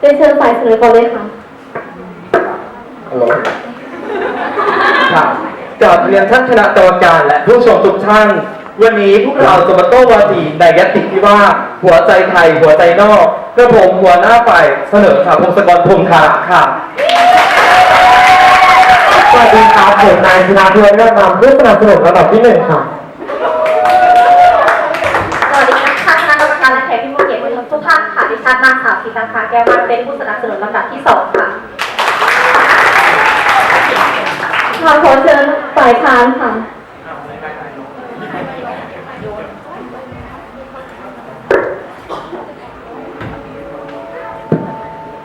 เรียนเชิญฝ่ายเสนอก่อนเลยค่ะ ฮัลโหลครับกราบเรียนท่านคณะกรรมการและผู้ชมทุกท่าน วันนี้พวกเราจะมาโต้วาทีในยติที่ว่า หัวใจไทยหัวใจนอกกระผมหัวหน้าฝ่ายเสนอค่ะพงศกรพงษ์คาระค่ะ สวัสดีครับผมนายชนะเพื่อนเรื่องนำผู้สนับสนุนระดับที่หนึ่งค่ะ สวัสดีนะคะคณะกรรมการและแขกที่มาเกียรติทุกท่านค่ะดิฉันนาง สาวธีตังคาแก้วมันเป็นผู้สนับสนุนลำดับที่สองค่ะขอขอเชิญฝ่ายค้านค่ะ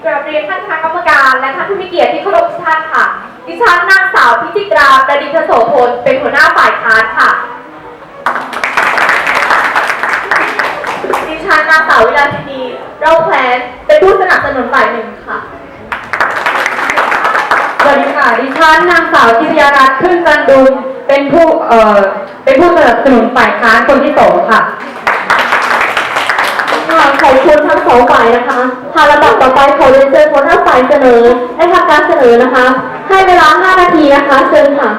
กราบเรียนท่านคณะกรรมการและท่านผู้มีเกียรติที่เคารพทุกท่านค่ะ ดิฉันนางสาวพิจิตราประดิษฐ์โสพลเป็นหัวหน้าฝ่ายค้านค่ะ ดิฉันนางสาววิลาสินี เราแพลนเป็นผู้สนับสนุนฝ่ายหนึ่งค่ะสวัสดีค่ะดิฉันนางสาวจิตยารัตน์ขึ้นจันดุลเป็นผู้เอ่อเป็นผู้สนับสนุนฝ่ายค้านคนที่สองค่ะค่ะขอบคุณทั้งสองฝ่ายนะคะค่ะลำดับต่อไปขอเรียนเชิญหัวหน้าฝ่ายเสนอและทำการเสนอนะคะ ให้เวลา 5 นาทีนะคะ เชิญค่ะ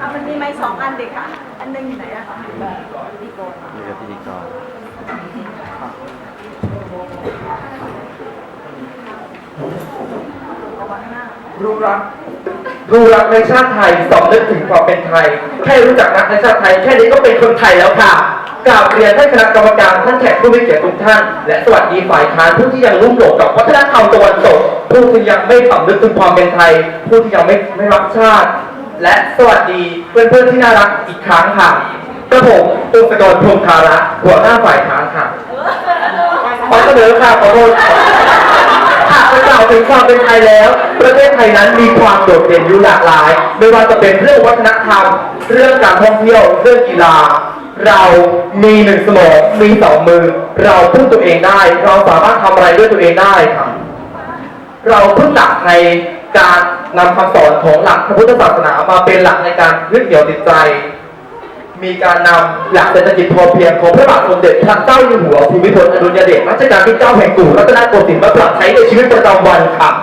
อะมันมีไม้สองอันเด็กค่ะ อันหนึงอยู่ไหนอะคะ นี่ก็พิธีกร รู้รัก รู้รักในชาติไทยสำนึกถึงความเป็นไทย แค่รู้จักรักในชาติไทย แค่นี้ก็เป็นคนไทยแล้วค่ะกราบเรียนท่านคณะกรรมการท่านแขกผู้มีเกียรติทุกท่าน และสวัสดีฝ่ายค้านผู้ที่ยังรุ่มหลงกับวัฒนธรรมตะวันตกผู้ที่ยังไม่สำนึกถึงความเป็นไทย ผู้ที่ยังไม่ไม่รักชาติ และสวัสดีเพื่อนๆที่น่ารักอีกครั้งค่ะกระผมตุสกรพรมธาระหัวหน้าฝ่ายค้านค่ะขอเสนอค่ะขอโทษ จะกล่าวถึงความเป็นไทยแล้ว ประเทศไทยนั้นมีความโดดเด่นอยู่หลากหลาย ไม่ว่าจะเป็นเรื่องวัฒนธรรม เรื่องการท่องเที่ยวเรื่องกีฬา เรามีหนึ่งสมองมีสองมือ เราพึ่งตัวเองได้ เราสามารถทำอะไรด้วยตัวเองได้ครับเราพึ่งหลักในการนำคำสอนของหลักพระพุทธศาสนามาเป็นหลักในการยึดเหนี่ยวจิตใจ มีการนำหลักเศรษฐกิจพอเพียงของพระบาทสมเด็จพระเจ้าอยู่หัวภูมิพลอดุลยเดชรัชกาลที่เก้าแห่งกรุงรัตนโกสินทร์มาปรับใช้ในชีวิตประจำวันครับ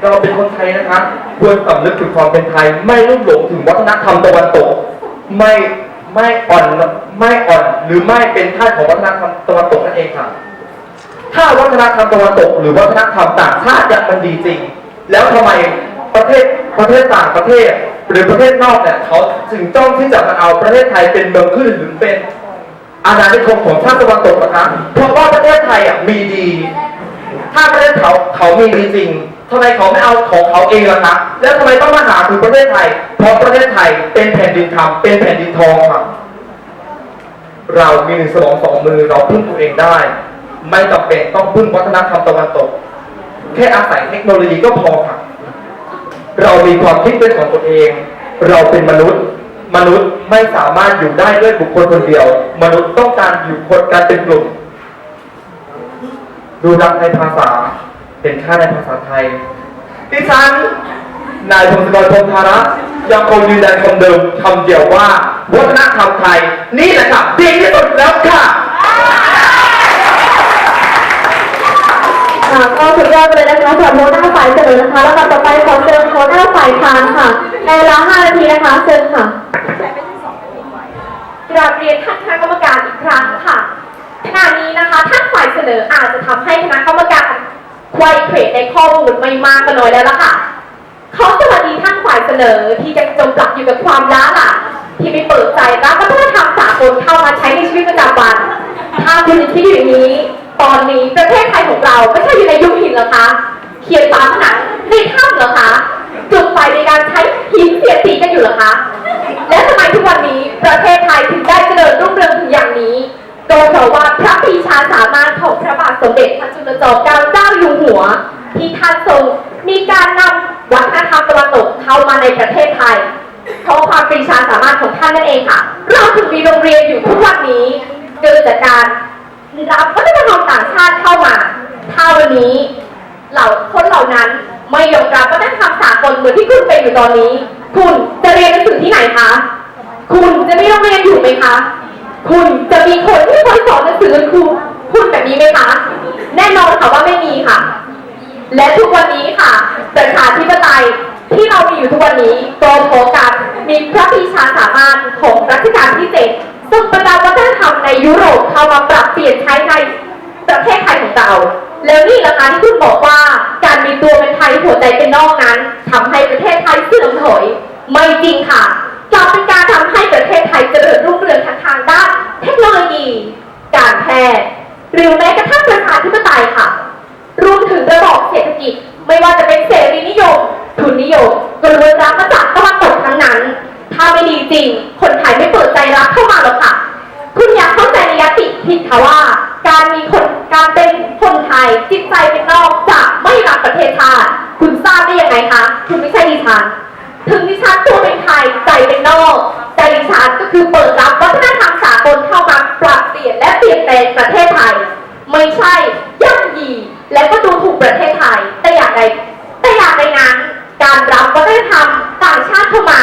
เราเป็นคนไทยนะครับควรสำนึกถึงความเป็นไทย ไม่ลุ่มหลงถึงวัฒนธรรมตะวันตก ไม่ไม่อ่อนไม่อ่อน หรือไม่เป็นท่าของวัฒนธรรมตะวันตกนั่นเองครับถ้าวัฒนธรรมตะวันตก หรือวัฒนธรรมต่างชาติยังมันดีจริง แล้วทำไมประเทศประเทศต่างประเทศ หรือประเทศนอกเนี่ยเขาถึงต้องที่จะมาเอาประเทศไทยเป็นเมืองขึ้นหรือเป็นอาณานิคมของชาติตะวันตกนะครับเพราะว่าประเทศไทยอะมีดี ถ้าประเทศเขาเขามีดีจริงทำไมเขาไม่เอาของเขาเองล่ะครับแล้วทำไมต้องมาหาถึงประเทศไทย เพราะประเทศไทยเป็นแผ่นดินธรรมเป็นแผ่นดินทองครับ เรามีหนึ่งสมองสองมือเราพึ่งตัวเองได้ ไม่จำเป็นต้องพึ่งวัฒนธรรมตะวันตก แค่อาศัยเทคโนโลยีก็พอครับ เรามีความคิดเป็นของตัวเอง เราเป็นมนุษย์ มนุษย์ไม่สามารถอยู่ได้ด้วยบุคคลคนเดียว มนุษย์ต้องการอยู่คนการเป็นกลุ่ม ดูรักในภาษาเป็นค่าในภาษาไทยดิฉันนายพงศกรพงธาระยังคงยืนยันคำเดิมคำเดียวว่า วัฒนธรรมไทย นี่แหละค่ะดีที่สุดแล้วค่ะ ค่ะก็สุดยอด ไปเลยนะคะสำหรับหัวหน้าฝ่ายเสนอนะคะแล้วต่อไปขอเชิญหัวหน้าฝ่ายค้านค่ะในเวลา5นาทีนะคะเชิญค่ะกราบเรียนท่านคณะกรรมการอีกครั้งค่ะขณะนี้นะคะท่านฝ่ายเสนออาจจะทำให้คณะกรรมการไวเทรดในข้อมูลไม่มากก็น้อยแล้วล่ะค่ะเขอสวัสดีท่านฝ่ายเสนอที่จะจมปลักอยู่กับความล้าหลังที่ไม่เปิดใจรับวัฒนธรรมสากลเข้ามาใช้ในชีวิตประจำวัน ถ้าคุณยังคิดอยู่อย่างนี้ ตอนนี้ประเทศไทยของเราไม่ใช่อยู่ในยุคหินหรอคะ เขียนฝาผนังในถ้ำหรอคะ จุดไฟในการใช้หินเสียดสีกันอยู่หรอคะ และทำไมทุกวันนี้ประเทศไทยถึงได้เจริญรุ่งเรืองถึงอย่างนี้ก็เพราะว่าพระปีชาสามารถของพระบาทสมเด็จพระจุลจอมเกล้าเจ้าอยู่หัว ที่ท่านทรงมีการนำวัฒนธรรมตะวันตกเข้ามาในประเทศไทยเพราะความปรีชาสามารถของท่านนั่นเองค่ะ เราถึงมีโรงเรียนอยู่ทุกวันนี้เกิดจากการ รับวัฒนธรรต่างชาติเข้ามาถ้าวันนี้เหล่าคนเหล่านั้นไม่ยอมรับวัฒนธรรสากลเหมือนที่คุณเป็นอยู่ตอนนี้ คุณจะเรียนหนังสือที่ไหนคะ คุณจะไม่ต้องเรียนอยู่ไหมคะ คุณจะมีคนที่คอยสอนหนังสือคุณ คุณแบบนี้ไหมคะ แน่นอนค่ะว่าไม่มีค่ะ และทุกวันนี้ค่ะประชาธิปไตยที่เรามีอยู่ทุกวันนี้โตโฟกัสมีพระปีชาสามารถของรัชกาลที่เจ็ด ซึ่งประดับวัฒนธรรมในยุโรปเข้ามาปรับเปลี่ยนใช้ในประเทศไทยของเรา แล้วนี่แหละคะที่คุณบอกว่าการมีตัวเป็นไทยหัวใจเป็นนอกนั้นทำให้ประเทศไทยเสื่อมถอยไม่จริงค่ะกลับเป็นการทำให้ประเทศไทยเจริญรุ่งเรืองทั้งทางด้าน เทคโนโลยี การแพทย์หรือแม้กระทั่งประชาธิปไตยค่ะ ใจเป็นนอกจะไม่รักประเทศชาติคุณทราบได้ยังไงคะ คุณไม่ใช่ดิฉัน ถึงดิฉันตัวเป็นไทยใจเป็นนอกใจดิฉันก็คือเปิดรับวัฒนธรรมสากลเข้ามาปรับเปลี่ยนและเปลี่ยนแปลงประเทศไทย ไม่ใช่ย่ำยีและก็ดูถูกประเทศไทย แต่อย่างใดแต่อย่างใดนั้นการรับวัฒนธรรมต่างชาติเข้ามา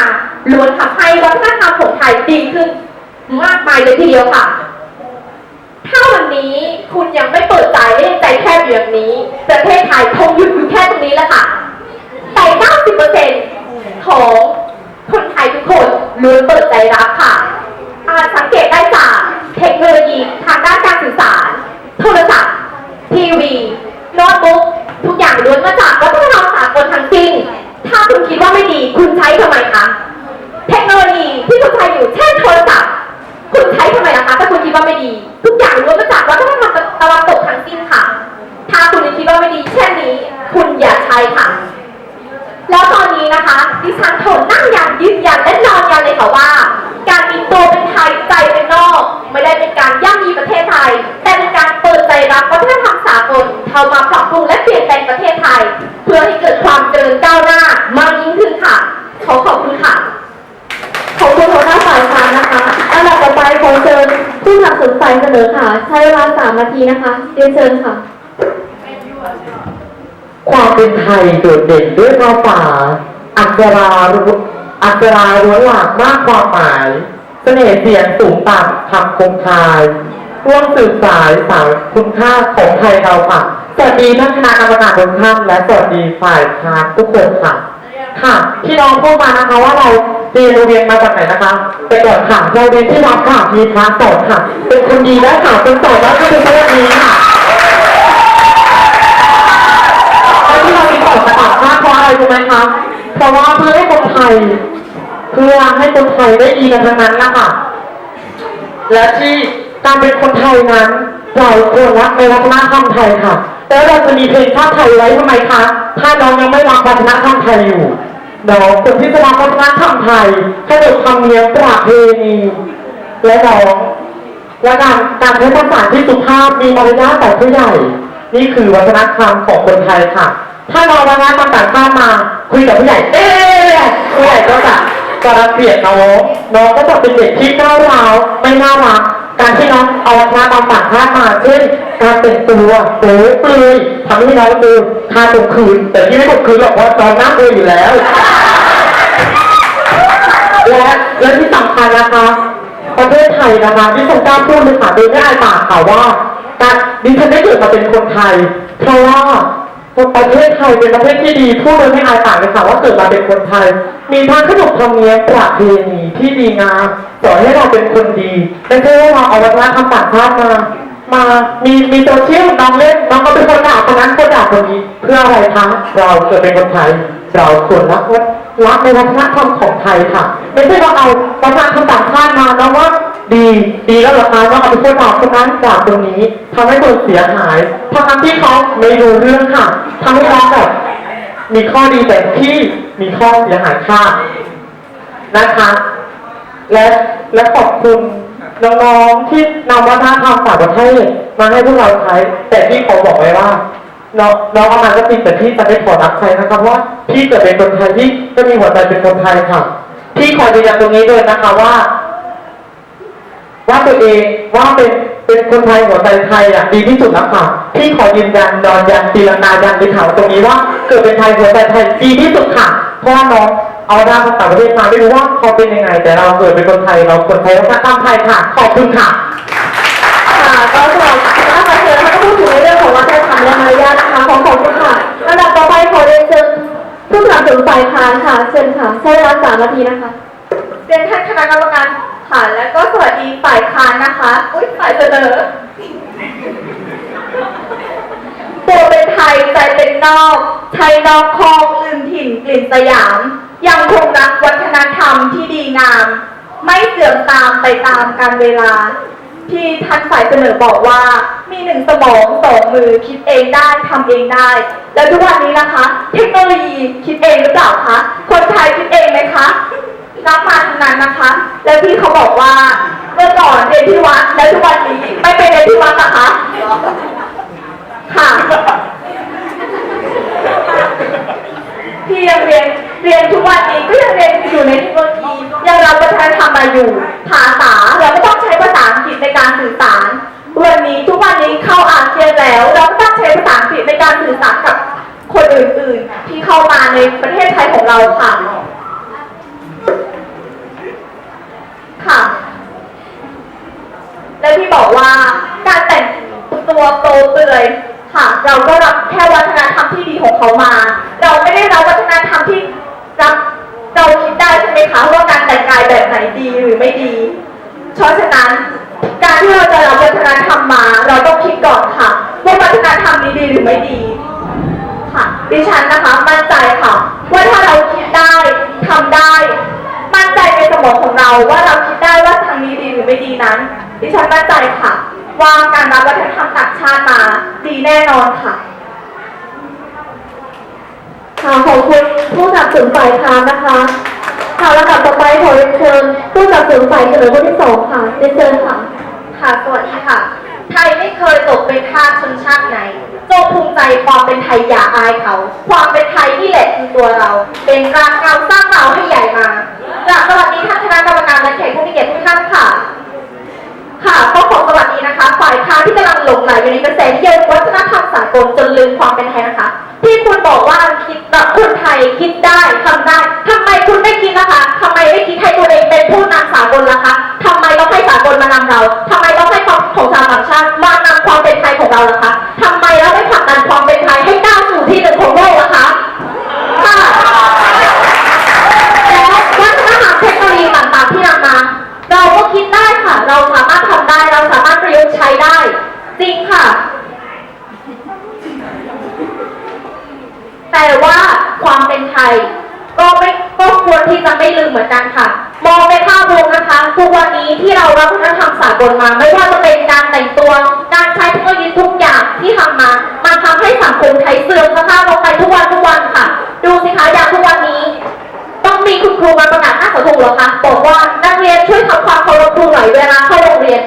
ล้วนทำให้วัฒนธรรมของไทยดีขึ้น มากมายเลยทีเดียวค่ะ ถ้าวันนี้ คุณยังไม่เปิดใจและยังใจแคบอยู่อย่างนี้ ประเทศไทยคงหยุดอยู่แค่ตรงนี้แหละค่ะ แต่ 90%ของคนไทยทุกคนล้วนเปิดใจรับค่ะ อาจสังเกตได้จากเทคโนโลยีทางด้านการสื่อสาร โทรศัพท์ ทีวีโน้ตบุ๊กทุกอย่างล้วนมาจากวัฒนธรรมสากลทั้งสิ้น ถ้าคุณคิดว่าไม่ดีคุณใช้ทำไมคะ เทคโนโลยีที่คุณใช้อยู่เช่นโทรศัพท์ คุณใช้ทำไมล่ะคะถ้าคุณคิดว่าไม่ดี ทุกอย่างล้วนมาจากวัฒนธรรมตะวันตกทั้งสิ้นค่ะ รียนเชิญค่ะ ความเป็นไทยโดดเด่นด้วยภาษาอักษรารุอักษราล้วนหลากมากความหมาย เสน่ห์เสียงสูงต่ำคำคมคายร่วมสื่อสารสารคุณค่าของไทยเราค่ะ สวัสดีท่านคณะกรรมการทุกท่านและสวัสดีฝ่ายค้านทุกคนค่ะ ค่ะที่น้องพูดมานะคะว่าเราเรียนโรงเรียนมาจากไหนนะคะไปก่อนค่ะเราเรียนที่วัดค่ะมีพระสอนค่ะ เป็นคนดีและค่ะเป็นสอนแล้วก็เป็นคนดีค่ะ ไรรู้ไหมคะเพราะว่าเพื่อให้คนไทยเพื่อให้คนไทยได้ดีกันทั้งนั้นนะคะและที่การเป็นคนไทยนั้นเราควรรักในวัฒนธรรมไทยค่ะ แล้วเราจะมีเพลงชาติไทยไว้ทำไมคะ ถ้าน้องยังไม่รักวัฒนธรรมไทยอยู่น้องคนที่จะรักวัฒนธรรมไทยขนบธรรมเนียมประเพณีและน้องและการการใช้ภาษาที่สุภาพมีมารยาทต่อผู้ใหญ่ นี่คือวัฒนธรรมของคนไทยค่ะ ถ้าเราวัฒนธรรมต่างชาติมา คุยกับผู้ใหญ่ เอ๊ะผู้ใหญ่ก็จะจะรังเกียจน้องน้องก็จะเป็นเด็กที่ก้าร้าวไม่น่ารักการที่น้องเอาวัฒนธรรมต่างชาติมาเช่นการแต่งตัวโป๊เปลือยทำให้น้องดูคาตรงคืน แต่ที่ไม่ตกคืนหรอกเพราะน้องน่าเบื่ออยู่แล้ว และและที่สำคัญนะคะประเทศไทยนะคะที่ทรงกล้าพูดเลยค่ะโดยไม่อายปากค่ะว่าการดิฉันได้เกิดมาเป็นคนไทย เพราะว่า ประเทศไทยเป็นประเทศที่ดีพูดโดยไม่อายปากเลยค่ะว่าเกิดมาเป็นคนไทย มีทั้งขนบธรรมเนียมประเพณีที่ดีงามสอนให้เราเป็นคนดีไม่ใช่ว่าเราเอาวัฒนธรรมต่างชาติมา มามีมีโซเชียลน้องเล่นน้องก็เป็นคนด่าคนนั้นคนด่าคนนี้เพื่ออะไรคะเราเกิดเป็นคนไทย เราควรรักรักในวัฒนธรรมของไทยค่ะ ไม่ใช่ว่าเอาวัฒนธรรมต่างชาติมาน้องว่า ดีดีแล้วเหรอคะน้องเอาไปพูดด่าคนนั้นด่าตรงนี้ทำให้คนเสียหายทั้งที่เขาไม่รู้เรื่องค่ะทำให้เราแบบมีข้อดีแต่ที่มีข้อเสียหายค่ะนะคะ และและขอบคุณน้องๆที่นำวัฒนธรรมต่างประเทศมาให้พวกเราใช้ แต่ที่เขาบอกไว้ว่าน้องน้องอามาก็จริงแต่พี่จะไม่ขอรับใครนะครับเพราะว่าพี่เกิดเป็นคนไทยที่ก็มีหัวใจเป็นคนไทยค่ะพี่ขอยืนยันตรงนี้ด้วยนะคะว่า ว่าตัวเองว่าเป็นเป็นคนไทยหัวใจไทยอะดีที่สุดแล้วค่ะพี่ขอยืนยันนอนยันตีลังกายันไปข่าวตรงนี้ว่าเกิดเป็นไทยหัวใจไทยดีที่สุดค่ะเพราะว่าน้องเอาด้านภาษาประเทศมาไม่รู้ว่าเขาเป็นยังไง แต่เราเกิดเป็นคนไทยเราคนไทยเราตั้งไทยค่ะขอบคุณค่ะค่ะก็สำหรับคณะประเทศนะคะก็พูดถึงในเรื่องของวัฒนธรรมและมารยาทนะคะขอขอบคุณค่ะอันดับต่อไปขอเรียนเชิญผู้สนับสนุนฝ่ายค้านค่ะเชิญชิญค่ะใช้เวลาสามนาทีนะคะเรียนท่านคณะกรรมการ ค่ะ แล้วก็สวัสดีฝ่ายค้านนะคะ อุ้ยฝ่ายเสนอตัวเป็นไทยใจเป็นนอกไทยนอกคลองลืมถิ่นกลิ่นสยาม ยังคงรักวัฒนธรรมที่ดีงาม ไม่เสื่อมตามไปตามกาลเวลา ที่ท่านฝ่ายเสนอบอกว่า มีหนึ่งสมองสองมือคิดเองได้ทำเองได้ แล้วทุกวันนี้นะคะ เทคโนโลยีคิดเองหรือเปล่าคะคนไทยคิดเองไหมคะ รับมาทั้งนั้นนะคะ แล้วที่เขาบอกว่าเมื่อก่อนเรียนที่วัดแล้วทุกวันนี้ไม่ไปเรียนที่วัดนะคะ ค่ะที่ยังเรียนเรียนทุกวันนี้ก็ยังเรียนอยู่ในเทคโนโลยียังรับวัฒนธรรมมาอยู่ ภาษาเราก็ต้องใช้ภาษาอังกฤษในการสื่อสารวันนี้ทุกวันนี้เข้าอาเซียนแล้ว เราก็ต้องใช้ภาษาอังกฤษในการสื่อสารกับคนอื่นๆ ที่เข้ามาในประเทศไทยของเราค่ะ และที่บอกว่าการแต่ง ตัวโตเปื่อยค่ะเราก็รับแค่วัฒนธรรมที่ดีของเขามา เราไม่ได้รับวัฒนธรรมที่รับเราคิดได้ใช่ไหมคะว่าการแต่งกายแบบไหนดีหรือไม่ดี เพราะฉะนั้น การที่เราจะรับวัฒนธรรมมา เราต้องคิดก่อนค่ะว่าวัฒนธรรมนี้ดีหรือไม่ดีค่ะดิฉันนะคะมั่นใจค่ะว่าถ้าเราคิดได้ทำได้ มั่นใจในสมองของเราว่าเราคิดได้ว่าทางนี้ดีหรือไม่ดีนั้น ดิฉันมั่นใจค่ะ ว่าการรับวัฒนธรรมต่างชาติมาดีแน่นอนค่ะค่ะขอบคุณผู้สนับสนุนฝ่ายค้านนะคะค่ะลำดับต่อไปขอเรียนเชิญผู้สนับสนุนฝ่ายเสนอคนที่สองค่ะเรียนเชิญค่ะ ค่ะสวัสดีค่ะ ไทยไม่เคยตกเป็นทาสชนชาติไหนจงภูมิใจความเป็นไทยอย่าอายเขา ความเป็นไทยนี่แหละคือตัวเรา เป็นรากเงาสร้างเราให้ใหญ่มากราบสวัสดีท่านคณะกรรมการและแขกผู้มีเกียรติทุกท่านค่ะ ค่ะก็ขอสวัสดีนะคะ ฝ่ายค้านที่กำลังหลงไหลอยู่ในกระแสนิยมวัฒนธรรมสากลจนลืมความเป็นไทยนะคะ ที่คุณบอกว่า กลมา ไม่ว่าจะเป็นการแต่งตัวการใช้เทคโนโลยีทุกอย่างที่ทำมา มันทำให้สังคมไทยเสื่อมสภาพลงไปทุกวันทุกวันค่ะ ดูสิคะอย่างทุกวันนี้ ต้องมีคุณครูมาประกาศหน้าเสาธงหรอคะบอกว่านักเรียนช่วยทำความเคารพครูหน่อยเวลาเข้าโรงเรียน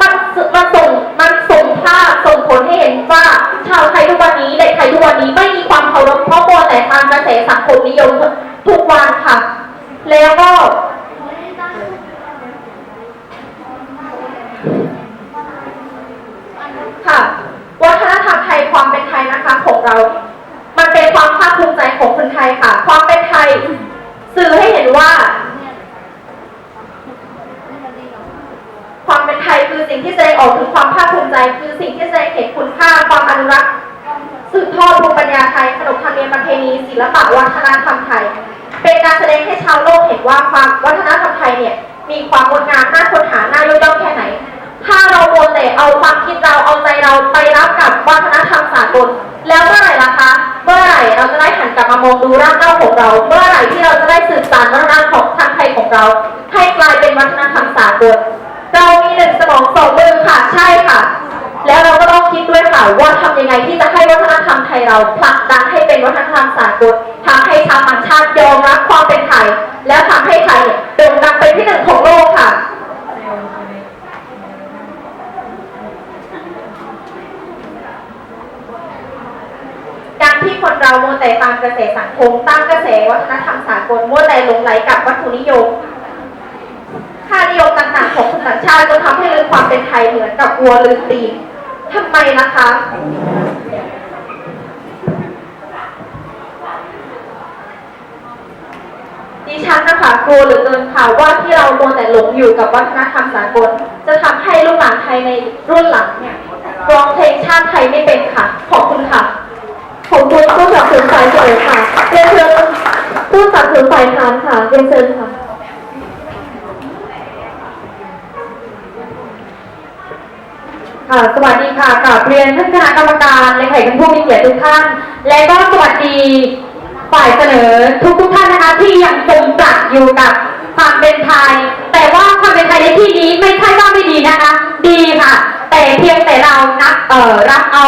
มันมันส่งมันส่งภาพส่งผลให้เห็นว่าชาวไทยทุกวันนี้เด็กไทยทุกวันนี้ไม่มีความเคารพเพราะมัวแต่ตามกระแสสังคมนิยมทุกวันค่ะ แล้วก็ ค่ะวัฒนธรรมไทยความเป็นไทยนะคะของเรา มันเป็นความภาคภูมิใจของคนไทยค่ะ ความเป็นไทย สื่อให้เห็นว่า ความเป็นไทยคือสิ่งที่แสดงออกถึงความภาคภูมิใจ คือสิ่งที่แสดงเห็นคุณค่าความอนุรักษ์สืบทอดภูมิปัญญาไทยขนบธรรมเนียมประเพณีศิลปะวัฒนธรรมไทย เป็นการแสดงให้ชาวโลกเห็นว่าความวัฒนธรรมไทยเนี่ยมีความงดงามน่าค้นหาน่ายกย่องแค่ไหน ถ้าเราโมวแต่เอาความคิดเราเอาใจเราไปรับกับวัฒนธรรมสากลแล้วเมื่อไหร่ล่ะคะ เมื่อไหร่เราจะได้หันกลับมามองดูรากเหง้าของเรา เมื่อไหร่ที่เราจะได้สืบสานวัฒนธรรมของทางไทยของเรา ให้กลายเป็นวัฒนธรรมสากล เรามีหนึ่งสมองสองมือค่ะ ใช่ค่ะ แล้วเราก็ต้องคิดด้วยค่ะว่าทำยังไงที่จะให้วัฒนธรรมไทยเราผลักดันให้เป็นวัฒนธรรมสากลทำให้ชาวต่างชาติยอมรับความเป็นไทย แล้วทำให้ไทยโด่งดังเป็นที่หนึ่งของโลกค่ะ การที่คนเราโมแต่ตามกระแสสังคมตามกระแสวัฒนธรรมสากลโมแต่หลงไหลกับวัตถุนิยม ค่านิยมต่างๆของคนต่างชาติจนทำให้ลืมความเป็นไทยเหมือนกับวัวลืมตีนทำไมนะคะดิฉันนะคะกลัวเหลือเกินค่ะว่าที่เราโมแต่หลงอยู่กับวัฒนธรรมสากล จะทำให้ลูกหลานไทยในรุ่นหลังเนี่ยร้องเพลงชาติไทยไม่เป็นค่ะ ขอบคุณค่ะ ขอบคุณผู้สับสนสายเสวยค่ะเรียนเชิญผู้สับสนฝ่ายค้านค่ะเรียนเชิญค่ะค่ะสวัสดีค่ะกับเรียนท่านคณะกรรมการและแขกผู้มีเกียรติทุกท่าน และก็สวัสดีฝ่ายเสนอทุกทุกท่านนะคะที่ยังจมปลักอยู่กับความเป็นไทย แต่ว่าความเป็นไทยในที่นี้ไม่ใช่ว่าไม่ดีนะคะ ดีค่ะ แต่เพียงแต่เรานับเอ่อรับเอา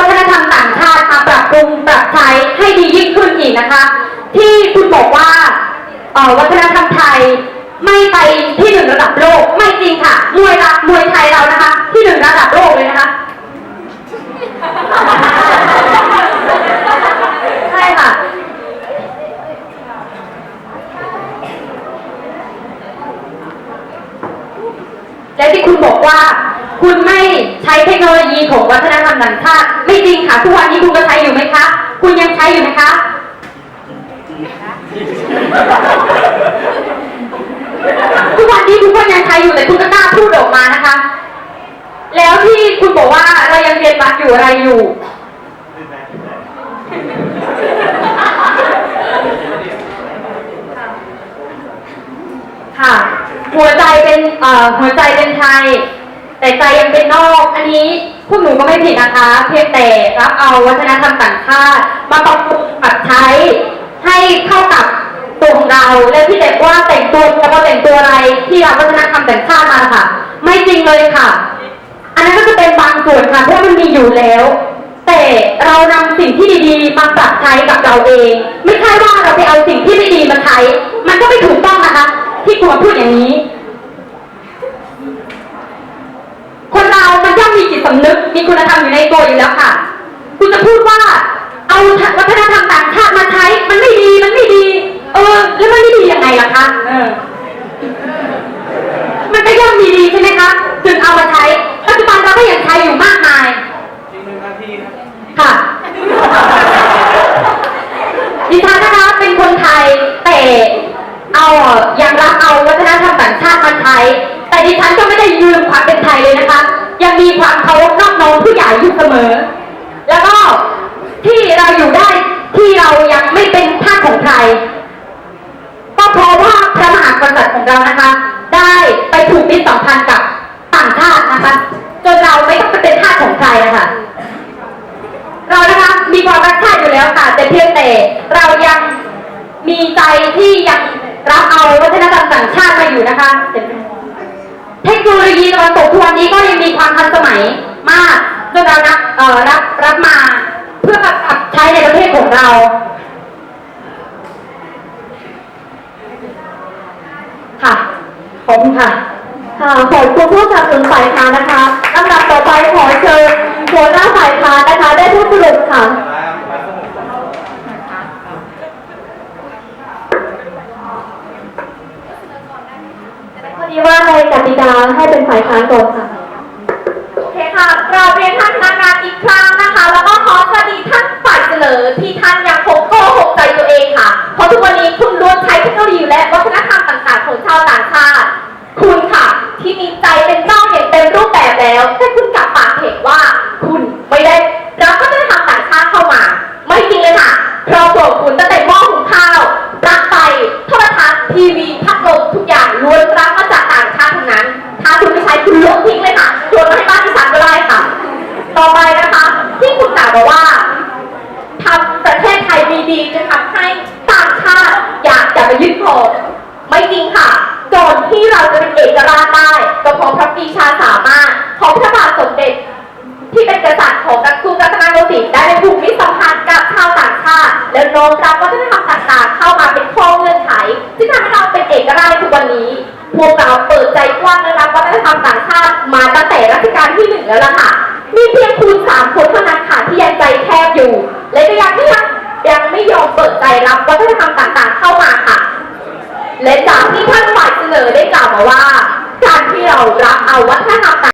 วัฒนธรรมต่างชาติมาปรับปรุงปรับใช้ให้ดียิ่งขึ้นอีกนะคะ ที่คุณบอกว่าวัฒนธรรมไทยไม่ไปที่หนึ่งระดับโลกไม่จริงค่ะมวยละมวยไทยเรานะคะ ที่หนึ่งระดับโลกเลยนะคะใช่ค่ะและที่คุณบอกว่า คุณไม่ใช้เทคโนโลยีของวัฒนธรรมต่างชาติ ริงค่ะ ทุกวันนี้คุณก็ใช้อยู่ไหมคะ คุณยังใช้อยู่ไหมคะ ทุกวันนี้คุณก็ยังใช้อยู่แต่คุณก็กล้าพูดออกมานะคะ แล้วที่คุณบอกว่าเรายังเรียนวัดอยู่อะไรอยู่ค่ะหัวใจเป็นเอ่อหัวใจเป็นไทย แต่ใจยังเป็นนอกอันนี้พวกหนูก็ไม่ผิดนะคะ เพียงแต่รับเอาวัฒนธรรมต่างชาติมาปรับปรุงปรับใช้ให้เข้ากับตัวของเราและที่เด็กว่าแต่งตัวแล้วก็แต่งตัวอะไรที่รับวัฒนธรรมต่างชาติมาค่ะ ไม่จริงเลยค่ะ อันนั้นก็จะเป็นบางส่วนค่ะเพราะว่ามันมีอยู่แล้ว แต่เรานำสิ่งที่ดีๆมาปรับใช้กับเราเอง ไม่ใช่ว่าเราไปเอาสิ่งที่ไม่ดีมาใช้ มันก็ไม่ถูกต้องนะคะ ที่คุณมพูดอย่างนี้ คนเรามันย่อมมีจิตสำนึก มีคุณธรรมอยู่ในตัวอยู่แล้วค่ะ คุณจะพูดว่า เอาวัฒนธรรมต่างชาติมาใช้ มันไม่ดี มันไม่ดี เออ แล้วมันไม่ดียังไงล่ะคะ เออ มันก็ย่อมมีดีใช่ไหมคะ ถึงเอามาใช้ ปัจจุบันเราก็ยังใช้อยู่มากมายค่ะดิฉันนะคะเป็นคนไทยแต่เอายังรับเอาวัฒนธรรมต่างชาติมาใช้แต่ ดิฉันก็ไม่ได้ยืมความเป็นไทยเลยนะคะ ยังมีความเคารพนอบน้อมผู้ใหญ่อยู่เสมอ แล้วก็ที่เราอยู่ได้ที่เรายังไม่เป็นทาสของใครก็เพราะว่าพระมหากษัตริย์ของเรานะคะ ได้ไปถูกมิตรสัมพันธ์กับต่างชาตินะคะจนเราไม่ต้องไปเป็นทาสของใครนะคะเรานะคะมีความรักชาติอยู่แล้วค่ะแต่เพียงแต่เรายังมีใจที่ยังรับเอาวัฒนธรรมต่างชาติมาอยู่นะคะ เทคโนโลยีตะวันตกทุกวันนี้ก็ยังมีความทันสมัยมากจนเรารับเอ่อรับรับมาเพื่อมาปรับใช้ในประเทศของเราค่ะขอบคุณค่ะค่ะขอบคุณผู้สนับสนุนฝ่ายค้านนะคะลำดับต่อไปขอเชิญหัวหน้าฝ่ายค้านนะคะ ได้พูดสรุปค่ะ พอดี ว่าในกติกาให้เป็นฝ่ายค้านก่อนค่ะ โอเคค่ะกราบเรียนท่านคณะกรรมการอีกครั้งนะคะ แล้วก็ขอสวัสดีท่านฝ่ายเสนอที่ท่านยังคงโกหกใจตัวเองค่ะ เพราะทุกวันนี้คุณล้วนใช้เทคโนโลยีและวัฒนธรรมต่างๆของชาวต่างชาติ คุณค่ะ ที่มีใจเป็นนอกอย่างเต็มรูปแบบแล้ว แต่คุณกลับปากเห็นว่า คุณไม่ได้รับวัฒนธรรมต่างชาติเข้ามา ไม่จริงเลยค่ะเพราะตัวคุณตั้งแต่ วกเราเปิดใจกว้างและรับวัฒนธรรมต่างชาติมาตั้งแต่รัชกาลที่หนึ่งแล้วล่ะค่ะ มีเพียงคุณสามคนเท่านั้นค่ะที่ยังใจแคบอยู่ และก็ยังไม่ยังยังไม่ยอมเปิดใจรับวัฒนธรรมต่างๆ เข้ามาค่ะ และจากที่ท่านฝ่ายเสนอได้กล่าวมาว่า การที่เรารับเอาวัฒนธรรมต่าง